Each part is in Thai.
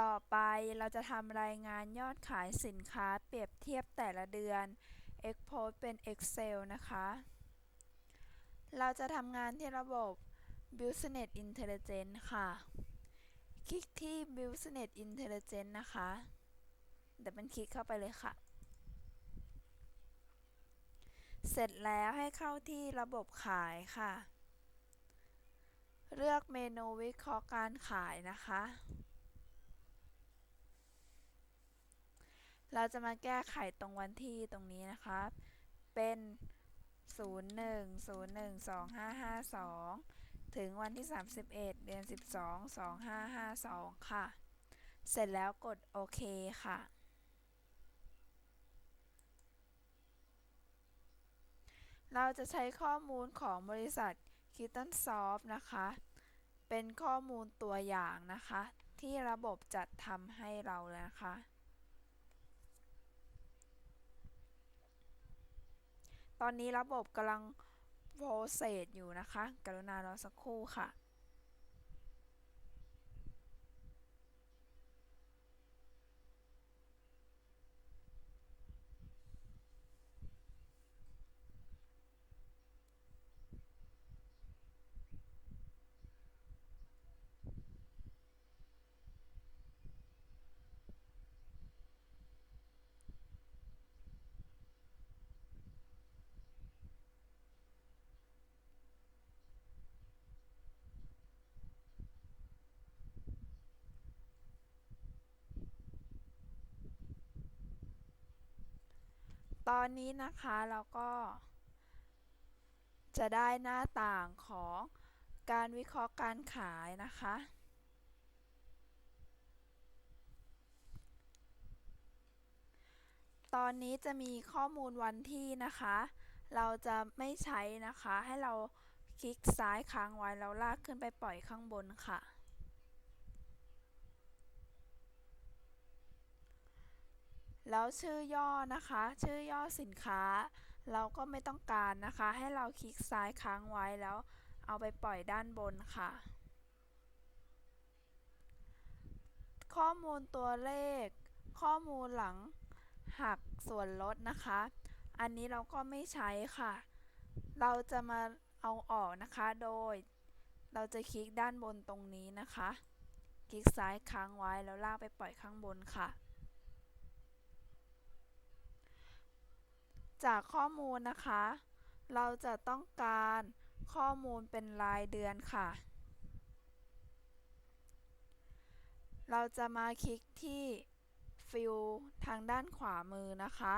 ต่อไปเราจะทำรายงานยอดขายสินค้าเปรียบเทียบแต่ละเดือน Export เป็น Excel นะคะ เราจะทำงานที่ระบบ Business Intelligence ค่ะ คลิกที่ Business Intelligence นะคะเดี๋ยวมันคลิกเข้าไปเลยค่ะ เสร็จแล้วให้เข้าที่ระบบขายค่ะ เลือกเมนูวิเคราะห์การขายนะคะ เราจะมาแก้ไขตรงวันที่ตรงนี้นะคะเป็น 01 01 2552 ถึงวันที่ 31 เดือน 12 2552 ค่ะ เสร็จแล้วกดโอเคค่ะ เราจะใช้ข้อมูลของบริษัท k i t t o n Soft นะคะ เป็นข้อมูลตัวอย่างนะคะ ที่ระบบจัดทำให้เราเลยนะคะ ตอนนี้ระบบกำลังโปรเซสอยู่นะคะ กรุณารอสักครู่ค่ะ ตอนนี้นะคะเราก็ จะได้หน้าต่างของการวิเคราะห์การขายนะคะ ตอนนี้จะมีข้อมูลวันที่นะคะ เราจะไม่ใช้นะคะให้เราคลิกซ้ายค้างไว้แล้วลากขึ้นไปปล่อยข้างบนค่ะ แล้วชื่อย่อนะคะ ชื่อย่อสินค้า เราก็ไม่ต้องการนะคะ ให้เราคลิกซ้ายค้างไว้แล้ว เอาไปปล่อยด้านบนค่ะ ข้อมูลตัวเลข ข้อมูลหลังหักส่วนลดนะคะ อันนี้เราก็ไม่ใช้ค่ะ เราจะมาเอาออกนะคะโดย เราจะคลิกด้านบนตรงนี้นะคะ คลิกซ้ายค้างไว้แล้วลากไปปล่อยข้างบนค่ะ จากข้อมูลนะคะ เราจะต้องการข้อมูลเป็นรายเดือนค่ะ เราจะมาคลิกที่ฟิลทางด้านขวามือนะคะ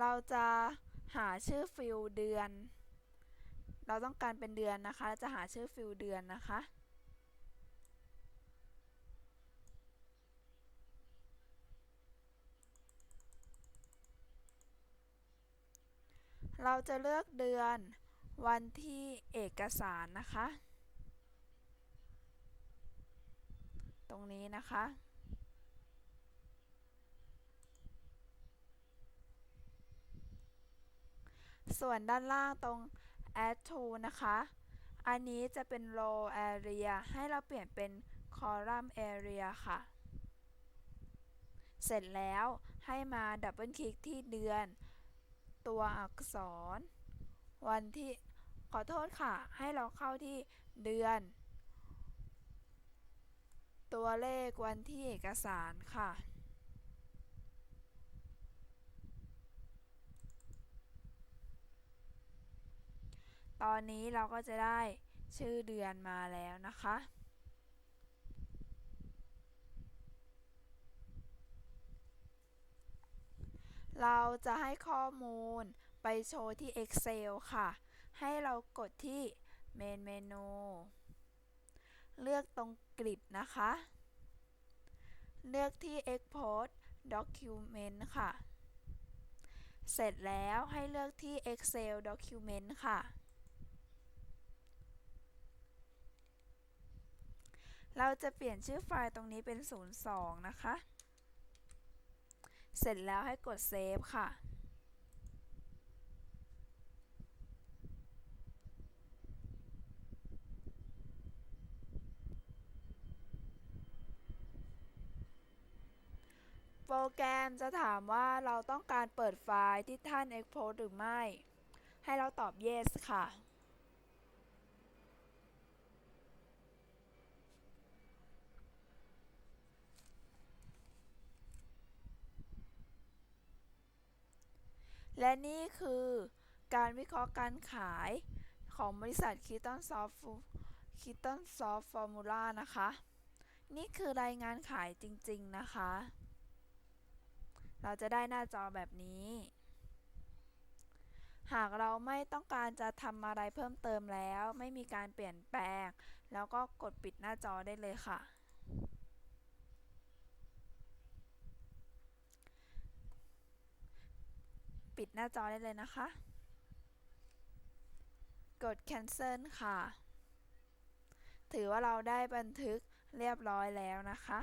เราจะหาชื่อฟิลเดือน เราต้องการเป็นเดือนนะคะ จะหาชื่อฟิลเดือนนะคะ เราจะเลือกเดือนวันที่เอกสารนะคะ ตรงนี้นะคะ ส่วนด้านล่างตรง add to นะคะ อันนี้จะเป็น row area ให้เราเปลี่ยนเป็น column area ค่ะ เสร็จแล้วให้มาดับเบิลคลิกที่เดือน ตัวอักษร วันที่ขอโทษค่ะ ให้เราเข้าที่เดือน ตัวเลขวันที่เอกสารค่ะ ตอนนี้เราก็จะได้ชื่อเดือนมาแล้วนะคะ เราจะให้ข้อมูลไปโชว์ที่ Excel ค่ะ ให้เรากดที่ Main Menu เลือกตรงกริดนะคะ เลือกที่ Export Document ค่ะ เสร็จแล้วให้เลือกที่ Excel Document ค่ะ เราจะเปลี่ยนชื่อไฟล์ตรงนี้เป็น 02 นะคะ เสร็จแล้วให้กดเซฟค่ะ โปรแกรมจะถามว่าเราต้องการเปิดไฟล์ที่ท่าน Export หรือไม่ ให้เราตอบ yes ค่ะ และนี่คือการวิเคราะห์การขายของบริษัท Keaton Soft Keaton Soft Formula นะคะ นี่คือรายงานขายจริงๆนะคะ เราจะได้หน้าจอแบบนี้ หากเราไม่ต้องการจะทำอะไรเพิ่มเติมแล้ว ไม่มีการเปลี่ยนแปลง แล้วก็กดปิดหน้าจอได้เลยค่ะ ปิดหน้าจอได้เลยนะคะ กด cancel ค่ะ ถือว่าเราได้บันทึกเรียบร้อยแล้วนะคะ